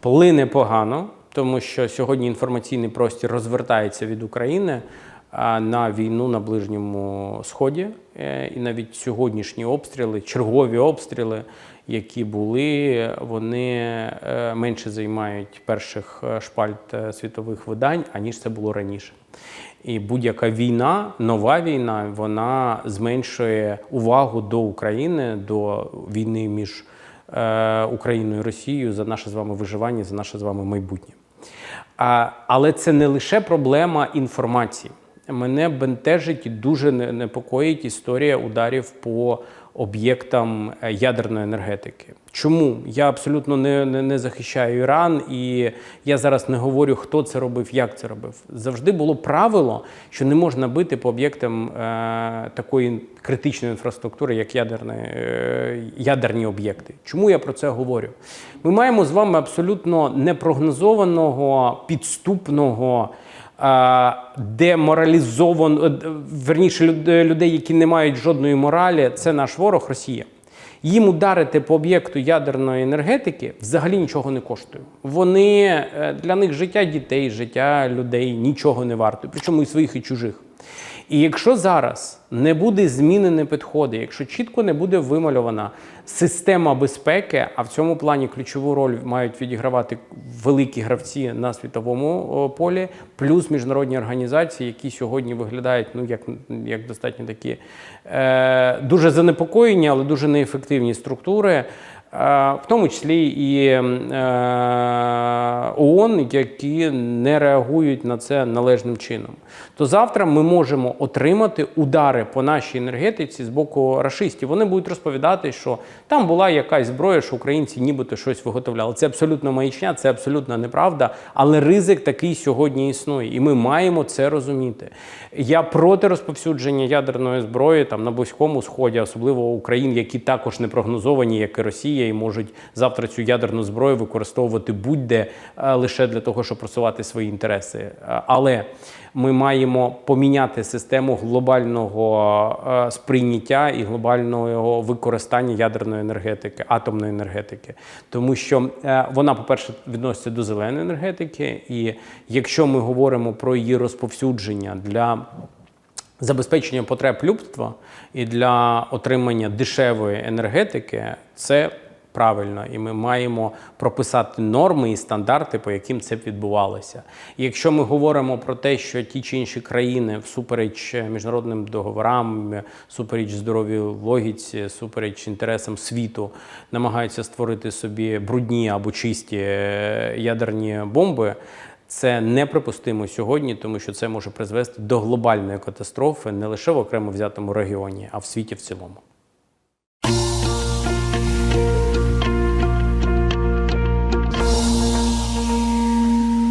плине погано, тому що сьогодні інформаційний простір розвертається від України на війну на Ближньому Сході. Е, І навіть сьогоднішні обстріли, чергові обстріли, які були, вони е, менше займають перших е, шпальт світових видань, аніж це було раніше. І будь-яка війна, нова війна, вона зменшує увагу до України, до війни між Україною і Росією за наше з вами виживання, за наше з вами майбутнє. Але це не лише проблема інформації. Мене бентежить і дуже непокоїть історія ударів по об'єктам е, ядерної енергетики. Чому я абсолютно не, не, не захищаю Іран, і я зараз не говорю, хто це робив, як це робив. Завжди було правило, що не можна бити по об'єктам е, такої критичної інфраструктури, як ядерні, е, ядерні об'єкти. Чому я про це говорю? Ми маємо з вами абсолютно непрогнозованого, підступного деморалізовано, е, верніше люд- людей, які не мають жодної моралі, це наш ворог Росія. Їм ударити по об'єкту ядерної енергетики взагалі нічого не коштує. Вони е, для них життя дітей, життя людей нічого не варто, причому і своїх, і чужих. І якщо зараз не буде змінені підходи, якщо чітко не буде вимальована система безпеки, а в цьому плані ключову роль мають відігравати великі гравці на світовому полі, плюс міжнародні організації, які сьогодні виглядають ну як, як достатньо такі е, дуже занепокоєні, але дуже неефективні структури. Е, В тому числі і е, ООН, які не реагують на це належним чином. То завтра ми можемо отримати удари по нашій енергетиці з боку рашистів. Вони будуть розповідати, що там була якась зброя, що українці нібито щось виготовляли. Це абсолютно маячня, це абсолютно неправда. Але ризик такий сьогодні існує, і ми маємо це розуміти. Я проти розповсюдження ядерної зброї там на близькому сході, особливо у країн, які також не прогнозовані, як і Росія, і можуть завтра цю ядерну зброю використовувати будь-де е, лише для того, щоб просувати свої інтереси. Е, Але ми маємо поміняти систему глобального е, сприйняття і глобального використання ядерної енергетики, атомної енергетики, тому що вона, по-перше, відноситься до зеленої енергетики, і якщо ми говоримо про її розповсюдження для забезпечення потреб людства і для отримання дешевої енергетики, це правильно, і ми маємо прописати норми і стандарти, по яким це б відбувалося. Якщо ми говоримо про те, що ті чи інші країни всупереч міжнародним договорам, всупереч здоровій логіці, всупереч інтересам світу, намагаються створити собі брудні або чисті е, ядерні бомби. Це неприпустимо сьогодні, тому що це може призвести до глобальної катастрофи не лише в окремо взятому регіоні, а в світі в цілому.